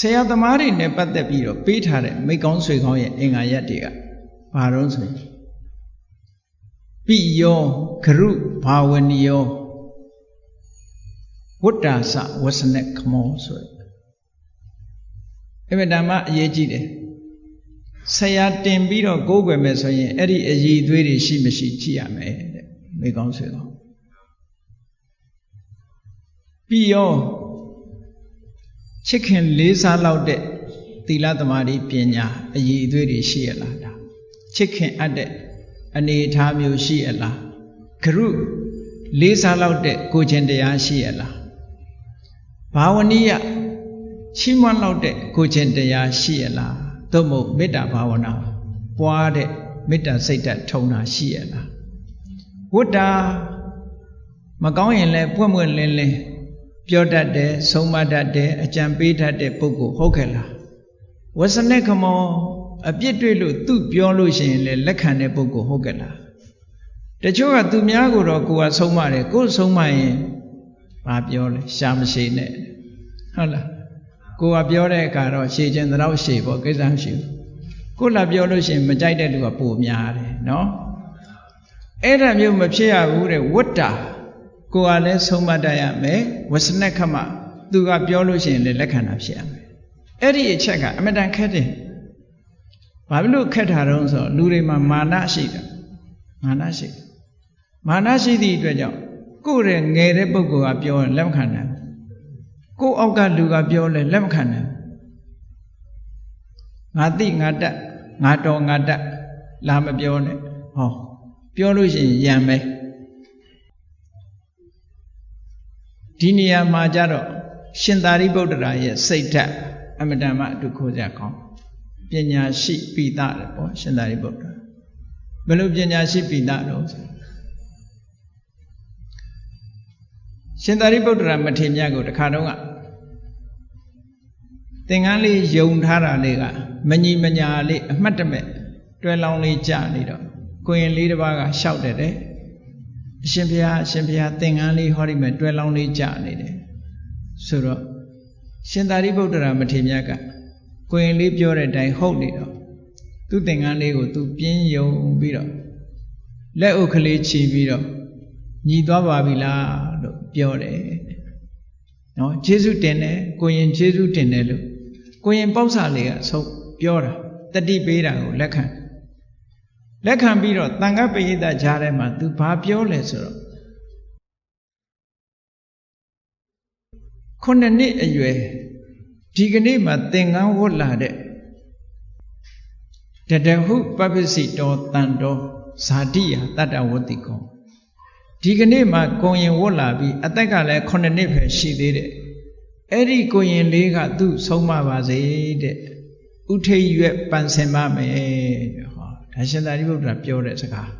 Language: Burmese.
ဆရာသမားတွေနဲ့ပတ်သက်ပြီးတော့ပေးထားတဲ့မိကောင်းဆွေကောင်းရဲ့အင်္ဂါရက်တွေကဘာတော့ဆိုရင်ပိယောဂရုဘာဝနိယောဝတ္တာစဝဆနခမောဆိုရယ်အမေဓမ္မအရေးကြီးတယ်ဆရာတင်ပြီးတော့ကိုးကွယ်မယ်ဆိုရင်အဲ့ဒီအည်သွေးတွေရှိမရှိကြည့်ရမယ်တဲ့မိကောင်းဆွေကောင်းပြီးရော ချစ်ခင်လေးစားလောက်တဲ့သီလသမာဓိပညာအည်သွေးတွေရှိရလားဒါချစ်ခင်အပ်တဲ့အနေအထားမျိုးရှိရလားဂရုလေးစားလောက်တဲ့ကိုခြင်းတရားရှိရလားဘာဝနိယချီးမွမ်းလောက်တဲ့ကိုခြင်းတရားရှိရလားသို့မဟုတ်မေတ္တာဘာဝနာပွားတဲ့မေတ္တာစိတ်ဓာတ်ထုံတာရှိရလားဝတ္တာမကောင်းရင်လည်းပွင့်ပွင့်လင်းလင်း ပြောတတ်တယ်ဆုံးမတတ်တယ်အကြံပေးတတ်တဲ့ပုဂ္ဂိုလ်ဟုတ်ခဲ့လားဝဆနခမောအပြစ်တွေ့လို့သူပြောလို့ရှိရင်လည်းလက်ခံတဲ့ပုဂ္ဂိုလ်ဟုတ်ကဲ့လားတချို့ကသူများကိုတော့ကိုယ်ကဆုံးမတယ်ကိုယ်ဆုံးမရင်ဘာပြောလဲရှာမရှိနဲ့ဟုတ်လားကိုယ်ကပြောတဲ့အခါတော့ရှည်ခြင်းတော့ရှည်ပေါ့ကိစ္စမရှိဘူးကိုယ်လာပြောလို့ရှိရင်မကြိုက်တဲ့လူကပိုများတယ်နော်အဲ့ဒါမျိုးမဖြစ်ရဘူးတဲ့ဝတ္တာ ကိုယ်ကလည်းဆုံးမတတ်ရမယ်ဝဆနခမသူကပြောလို့ရှိရင်လည်းလက်ခံတာဖြစ်ရမယ်အဲ့ဒီအချက်ကအမတန်ခက်တယ်ဘာဖြစ်လို့ခက်တာတုံးဆိုလူတွေမှာမာနရှိတယ်မာနရှိတယ်မာနရှိသည့်အတွက်ကြောင့်ကိုယ်ရဲ့ငယ်တဲ့ပုဂ္ဂိုလ်ကပြောရင်လက်မခံနိုင်ကိုယ်အောက်ကလူကပြောလဲလက်မခံနိုင်ငါသိငါတတ်ငါတော်ငါတတ်လာမပြောနဲ့ဟောပြောလို့ရှိရင်ယံပဲ ဒီနေရာမှာကြတော့ရှင်သာရိပုတ္တရာရဲ့စိတ်ဓာတ်အမတန်မှအတူခိုးကြကောင်းပညာရှိပိသတယ်ပေါ့ရှင်သာရိပုတ္တရာဘယ်လိုပညာရှိပိသတော့ရှင်သာရိပုတ္တရာမထေရမြတ်ကိုတခါတော့ကသင်္ကန်းလေးယုံထားတာလေးကမညီမညာလေးအမှတ်တမဲ့တွဲလောင်းလေးကြာနေတော့ကိုရင်လေးတစ်ပါးကရှောက်တယ်တဲ့ အရှင်ဘုရားအရှင်ဘုရားသင်္ကန်းလေးဟောဒီမဲ့တွဲလောင်းလေးကြာနေတယ်ဆိုတော့ရှင်သာရိပုတ္တရာမထေရမြတ်ကကိုရင်လေးပြောတဲ့အတိုင်းဟုတ်နေတော့သူ့သင်္ကန်းလေးကိုသူပြင်းယုံပြီးတော့လက်အုပ်ကလေးချီပြီးတော့ညီသွားပါပြီလားလို့ပြောတယ်နော်ဂျေစုတင်တယ်ကိုရင်ဂျေစုတင်တယ်လို့ကိုရင်ပေါ့ဆာလေးကဆုံးပြောတာတတိပေးတာကိုလက်ခံ လက်ခံပြီးတော့တန်ခတ်ပရိသတ်ကြားထဲမှာ तू ဘာပြောလဲဆိုတော့ခုနှစ်နှစ်အရွယ်ဒီကနေ့မှသင်္ကန်းဝတ်လာတဲ့တတဟုပပ္ပစီတောတန်တောဇာတိယတတ္တဝတိကောဒီကနေ့မှကိုရင်ဝတ်လာပြီးအသက်ကလည်းခုနှစ်နှစ်ပဲရှိသေးတယ်အဲ့ဒီကိုရင်လေးကသူ့ဆုံးမပါစေတဲ့ဥထိတ်ရွက်ပန်ဆင်ပါမယ်ဟော ဒါရှင်သာရိပုတ္တရာပြောတဲ့စကား